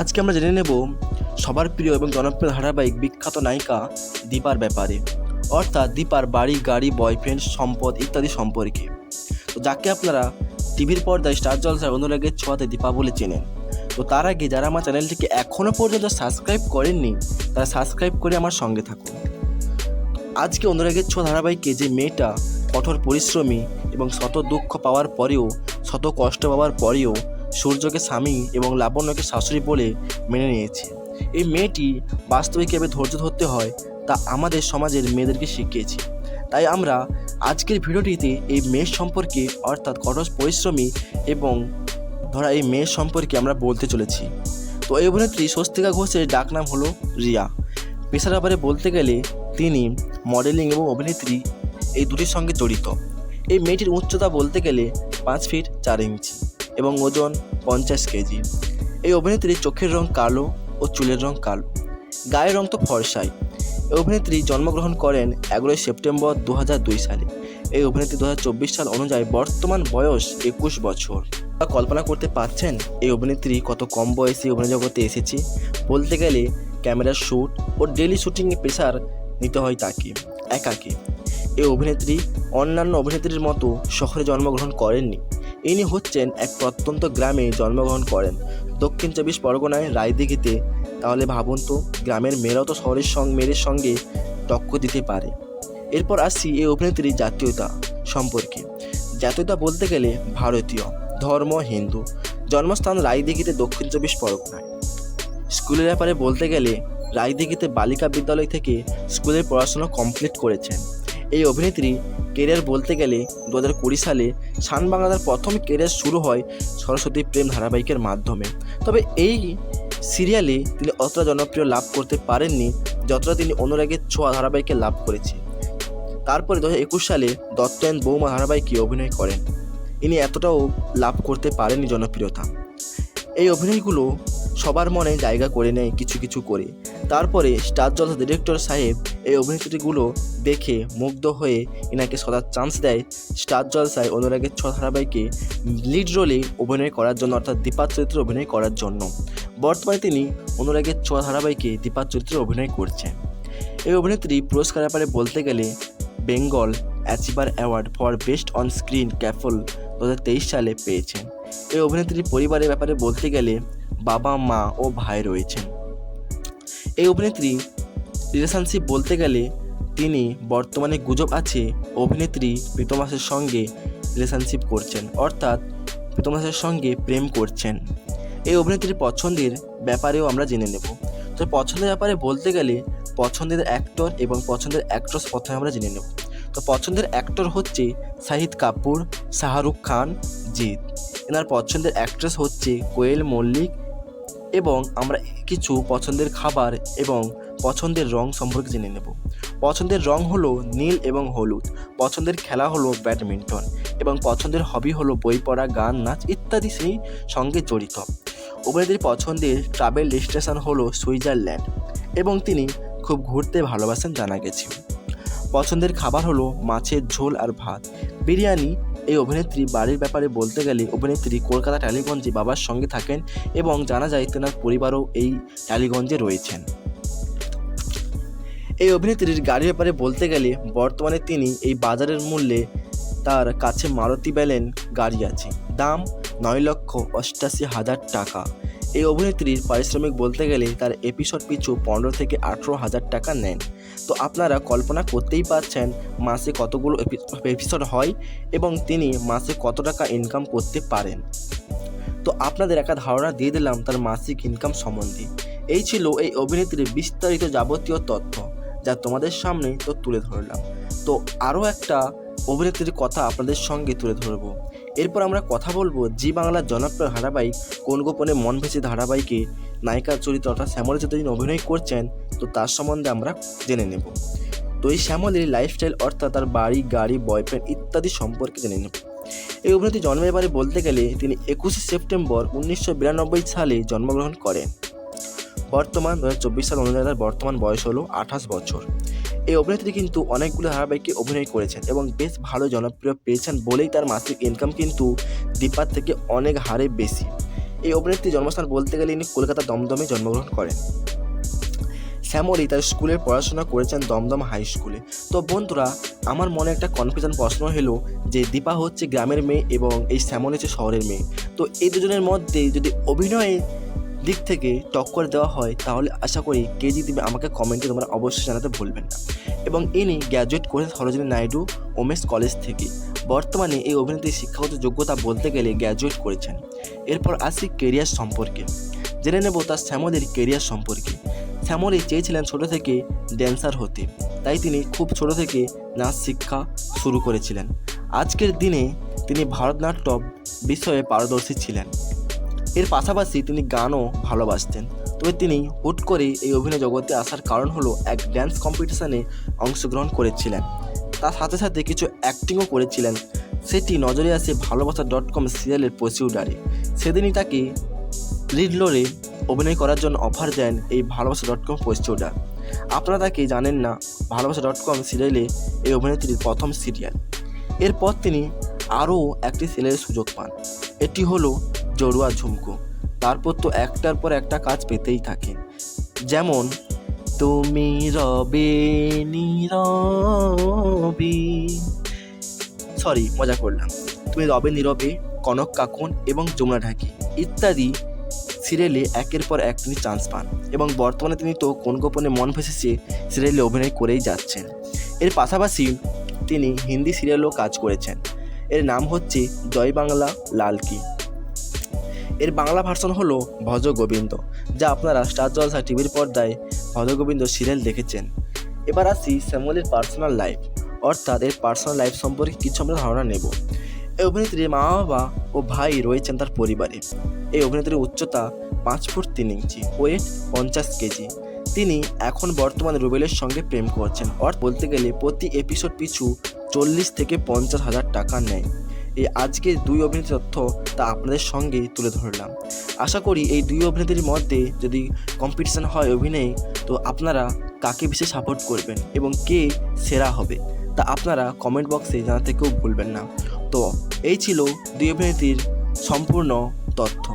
আজকে আমরা জেনে নেব সবার প্রিয় এবং জনপ্রিয় ধারাবাহিক বিখ্যাত নায়িকা দীপার ব্যাপারে, অর্থাৎ দীপার বাড়ি, গাড়ি বয়ফ্রেন্ড সম্পদ ইত্যাদি সম্পর্কে। তো যাকে আপনারা টিভির পর্দায় স্টার জলসার অনুরাগের ছোঁয়াতে দীপা বলে চেনেন, তো তার আগে যারা আমার চ্যানেলটিকে এখনও পর্যন্ত সাবস্ক্রাইব করেননি, তারা সাবস্ক্রাইব করে আমার সঙ্গে থাকুন। আজকে অনুরাগের ছোঁয়া ধারাবাহিকে যে মেয়েটা কঠোর পরিশ্রমী এবং শত দুঃখ পাওয়ার পরেও, শত কষ্ট পাওয়ার পরেও সূর্যকে স্বামী এবং লাবণ্যকে শাশুড়ি বলে মেনে নিয়েছে। এই মেয়েটি বাস্তবে কীভাবে ধৈর্য ধরতে হয় তা আমাদের সমাজের মেয়েদেরকে শিখিয়েছে। তাই আমরা আজকের ভিডিওটিতে এই মেয়ের সম্পর্কে অর্থাৎ কঠোর পরিশ্রমী এবং ধরা এই মেয়ের সম্পর্কে আমরা বলতে চলেছি। তো এই অভিনেত্রী স্বস্তিকা ঘোষের ডাকনাম হলো রিয়া। পেশার ব্যাপারে বলতে গেলে তিনি মডেলিং এবং অভিনেত্রী এই দুটির সঙ্গে জড়িত। এই মেয়েটির উচ্চতা বলতে গেলে পাঁচ ফিট চার ইঞ্চি। এবং ওজন পঞ্চাশ কেজি। এই অভিনেত্রীর চোখের রং কালো ও চুলের রং কালো। গায়ের রং তো ফর্সাই। এই অভিনেত্রী জন্মগ্রহণ করেন এগারোই সেপ্টেম্বর দু সালে। এই অভিনেত্রী দু হাজার চব্বিশ সাল অনুযায়ী বর্তমান বয়স একুশ বছর। কল্পনা করতে পারছেন এই অভিনেত্রী কত কম বয়সে অভিনয় জগতে এসেছে? বলতে গেলে ক্যামেরার শ্যুট ও ডেলি শুটিংয়ে প্রেশার নিতে হয় তাকে, একাকে। এই অভিনেত্রী অন্যান্য অভিনেত্রীর মতো শহরে জন্মগ্রহণ করেননি। ইনি হচ্ছেন এক প্রত্যন্ত গ্রামে জন্মগ্রহণ করেন। দক্ষিণ চব্বিশ পরগনায় রায়দিঘিতে, তাহলে ভাবুন তো, গ্রামের মেয়েরাও তো শহরের সঙ্গে মেয়েদের সঙ্গে টক্কর দিতে পারে। এরপর আসছি এই অভিনেত্রীর জাতীয়তা সম্পর্কে। জাতীয়তা বলতে গেলে ভারতীয়, ধর্ম, হিন্দু। জন্মস্থান রায়দিঘিতে দক্ষিণ চব্বিশ পরগনায়। স্কুলের ব্যাপারে বলতে গেলে রায়দিঘিতে বালিকা বিদ্যালয় থেকে স্কুলের পড়াশোনা কমপ্লিট করেছেন। এই অভিনেত্রী কেরিয়ার বলতে গেলে দু হাজার কুড়ি সালে শান বাংলার প্রথম কেরিয়ার শুরু হয় সরস্বতী প্রেম ধারাবাহিকের মাধ্যমে। তবে এই সিরিয়ালে তিনি অতটা জনপ্রিয় লাভ করতে পারেননি, যতটা তিনি অনুরাগের ছোঁয়া ধারাবাহিকে লাভ করেছে। তারপরে দু হাজার একুশ সালে দত্তায়ন বৌমা ধারাবাহিকে অভিনয় করেন। ইনি এতটাও লাভ করতে পারেননি জনপ্রিয়তা। এই অভিনয়গুলো সবার মনে জায়গা করে নেয় কিছু কিছু করে। তারপরে স্টার জলসা ডিরেক্টর সাহেব এই অভিনেত্রীগুলো দেখে মুগ্ধ হয়ে এনাকে সদার চান্স দেয় স্টার জলসায় অনুরাগের ছ ধারাবাহিকে লিড রোলে অভিনয় করার জন্য, অর্থাৎ দীপার চরিত্রে অভিনয় করার জন্য। বর্তমানে তিনি অনুরাগের ছ ধারাবাহিকে দীপার চরিত্রে অভিনয় করছেন। এই অভিনেত্রী পুরস্কার ব্যাপারে বলতে গেলে Bengal achiever award for best on screen couple দু হাজার তেইশ সালে পেয়েছেন। এই অভিনেত্রীর পরিবারের ব্যাপারে বলতে গেলে বাবা, মা ও ভাই রয়েছেন। এই অভিনেত্রী রিলেশনশিপ বলতে গেলে তিনি বর্তমানে গুজব আছে অভিনেত্রী প্রীতমাসের সঙ্গে রিলেশনশিপ করছেন, অর্থাৎ প্রীতমাসের সঙ্গে প্রেম করছেন। এই অভিনেত্রীর পছন্দের ব্যাপারেও আমরা জেনে নেব। তো পছন্দের ব্যাপারে বলতে গেলে পছন্দের অ্যাক্টর এবং পছন্দের অ্যাক্ট্রেস প্রথমে আমরা জেনে নেব। তো পছন্দের অ্যাক্টর হচ্ছে শাহিদ কাপুর, শাহরুখ খান, জিৎ। এনার পছন্দের অ্যাক্ট্রেস হচ্ছে কোয়েল মল্লিক এবং আমরা কিছু পছন্দের খাবার এবং পছন্দের রং সম্পর্কে জেনে নেব। পছন্দের রং হলো নীল এবং হলুদ। পছন্দের খেলা হলো ব্যাডমিন্টন এবং পছন্দের হবি হলো বই পড়া, গান, নাচ ইত্যাদি সেই সঙ্গে জড়িত। অভিনেত্রীর পছন্দের ট্রাভেল ডেস্টিনেশন হলো সুইজারল্যান্ড এবং তিনি খুব ঘুরতে ভালোবাসেন জানা গেছে। পছন্দের খাবার হলো মাছের ঝোল আর ভাত। বিরিয়ানি এই অভিনেত্রী বাড়ির ব্যাপারে বলতে গেলে অভিনেত্রী কলকাতা টালিগঞ্জে বাবার সঙ্গে থাকেন এবং জানা যায় তেনার পরিবারও এই টালিগঞ্জে রয়েছেন। এই অভিনেত্রীর গাড়ির ব্যাপারে বলতে গেলে বর্তমানে তিনি এই বাজারের মূল্যে তার কাছে মারুতি ব্যালেন গাড়ি আছে। দাম নয় লক্ষ অষ্টাশি হাজার টাকা। এই অভিনেত্রীর পারিশ্রমিক বলতে গেলে তার এপিসোড পিছু পনেরো থেকে আঠেরো হাজার টাকা নেন। তো আপনারা কল্পনা করতেই পারছেন মাসে কতগুলো এপিসোড হয় এবং তিনি মাসে কত টাকা ইনকাম করতে পারেন। তো আপনাদের একটা ধারণা দিয়ে দিলাম তার মাসিক ইনকাম সম্বন্ধে। এই ছিল এই অভিনেত্রীর বিস্তারিত যাবতীয় তথ্য যা তোমাদের সামনে তো তুলে ধরলাম। তো আরও একটা অভিনেত্রীর কথা আপনাদের সঙ্গে তুলে ধরবো। এরপর আমরা কথা বলব জি বাংলার জনপ্রিয় ধারাবাহিক কোন গোপনে মন ভেসে ধারাবাহিকে নায়িকার চরিত্র অর্থাৎ শ্যামল যতদিন অভিনয় করছেন, তো তার সম্বন্ধে আমরা জেনে নেব। তো এই শ্যামলের লাইফস্টাইল অর্থাৎ তার বাড়ি, গাড়ি বয়ফ্রেন্ড ইত্যাদি সম্পর্কে জেনে নেব। এই অভিনেত্রী জন্মের ব্যাপারে বলতে গেলে তিনি একুশে সেপ্টেম্বর উনিশশো বিরানব্বই সালে জন্মগ্রহণ করেন। বর্তমান দু হাজার চব্বিশ সাল অনুযায়ী তার বর্তমান বয়স হলো আঠাশ বছর। এই অভিনেত্রী কিন্তু অনেকগুলো ধারাবাহিকে অভিনয় করেছেন এবং বেশ ভালো জনপ্রিয় পেয়েছেন বলেই তার মাসিক ইনকাম কিন্তু দীপার থেকে অনেক হারে বেশি। এই অভিনেত্রীর জন্মস্থান বলতে গেলে ইনি কলকাতা দমদমে জন্মগ্রহণ করেন। শ্যামলী তার স্কুলের পড়াশোনা করেছেন দমদম হাই স্কুলে তো বন্ধুরা, আমার মনে একটা কনফিউশন প্রশ্ন হলো যে দীপা হচ্ছে গ্রামের মেয়ে এবং এই শ্যামল হচ্ছে শহরের মেয়ে। তো এই দুজনের মধ্যে যদি অভিনয়ের দিক থেকে টক্কর দেওয়া হয়, তাহলে আশা করি কে জিতবে আমাকে কমেন্টে তোমরা অবশ্যই জানাতে ভুলবেন না। এবং ইনি গ্র্যাজুয়েট করেন সরোজিনী নাইডু, ওমেন্স কলেজ থেকে। বর্তমানে এই অভিনেত্রীর শিক্ষাগত যোগ্যতা বলতে গেলে গ্র্যাজুয়েট করেছেন। এরপর আসি কেরিয়ার সম্পর্কে। জেনে নেব তার শ্যামলের কেরিয়ার সম্পর্কে। শ্যামলী চেয়েছিলেন ছোট থেকে ড্যান্সার হতে। তাই তিনি খুব ছোট থেকে নাচ শিক্ষা শুরু করেছিলেন। আজকের দিনে তিনি ভারতনাট্যম বিষয়ে পারদর্শী ছিলেন। এর পাশাপাশি তিনি গানও ভালোবাসতেন। তবে তিনি হুট করে এই অভিনয় জগতে আসার কারণ হলো এক ড্যান্স কম্পিটিশনে অংশগ্রহণ করেছিলেন। তার সাথে সাথে কিছু অ্যাক্টিংও করেছিলেন। সেটি নজরে আসে ভালোবাসা ডট কম সিরিয়ালের প্রসিউডারে সেদিনই তাকে লিড রোলে অভিনয় করার জন্য অফার দেন এই ভালোবাসা ডট কম পোস্টোডার আপনারা তাকে জানেন না, ভালোবাসা ডট কম সিরিয়ালে এই অভিনেত্রীর প্রথম সিরিয়াল এরপর তিনি আরও একটি সিরিয়ালের সুযোগ পান। এটি হলো জড়ুয়া ঝুমকো। তারপর তো একটার পর একটা কাজ পেতেই থাকে। যেমন, তুমি রবে নীরবে। সরি, মজা করলাম। তুমি রবে নীরবে, কনক কাকুন এবং যমুনা ঢাকি। ইত্যাদি সিরিয়ালে একের পর এক তিনি চান্স পান। এবং বর্তমানে তিনি তো কোন গোপনে মন ভেসেছে সিরিয়ালে অভিনয় করেই যাচ্ছেন। এর পাশাপাশি তিনি হিন্দি সিরিয়ালও কাজ করেছেন। এর নাম হচ্ছে জয় বাংলা লাল কি। এর বাংলা ভার্সন হলো ভজ গোবিন্দ যা আপনারা স্টার জলসা টিভির পর্দায় ভজ গোবিন্দ সিরিয়াল দেখেছেন। এবার আসি শ্যামলের পার্সোনাল লাইফ অর্থাৎ এর পার্সোনাল লাইফ সম্পর্কে কিছু আমরা ধারণা নেব। এই অভিনেত্রীর মা বাবা ও ভাই রয়েছেন তার পরিবারে। এই অভিনেত্রীর উচ্চতা পাঁচ ফুট তিন ইঞ্চি ওয়েট পঞ্চাশ কেজি। তিনি এখন বর্তমানে রুবেলের সঙ্গে প্রেম করছেন। অর্থ বলতে গেলে প্রতি এপিসোড পিছু চল্লিশ থেকে পঞ্চাশ হাজার টাকা নেয়। এই আজকের দুই অভিনেত্রীর তথ্য তা আপনাদের সঙ্গে তুলে ধরলাম। আশা করি এই দুই অভিনেত্রীর মধ্যে যদি কম্পিটিশান হয় অভিনয়ে, তো আপনারা কাকে বেশি সাপোর্ট করবেন এবং কে সেরা হবে, তা আপনারা কমেন্ট বক্সে জানাতে কেউ ভুলবেন না। তো এই ছিল দুই অভিনেত্রীর সম্পূর্ণ তথ্য।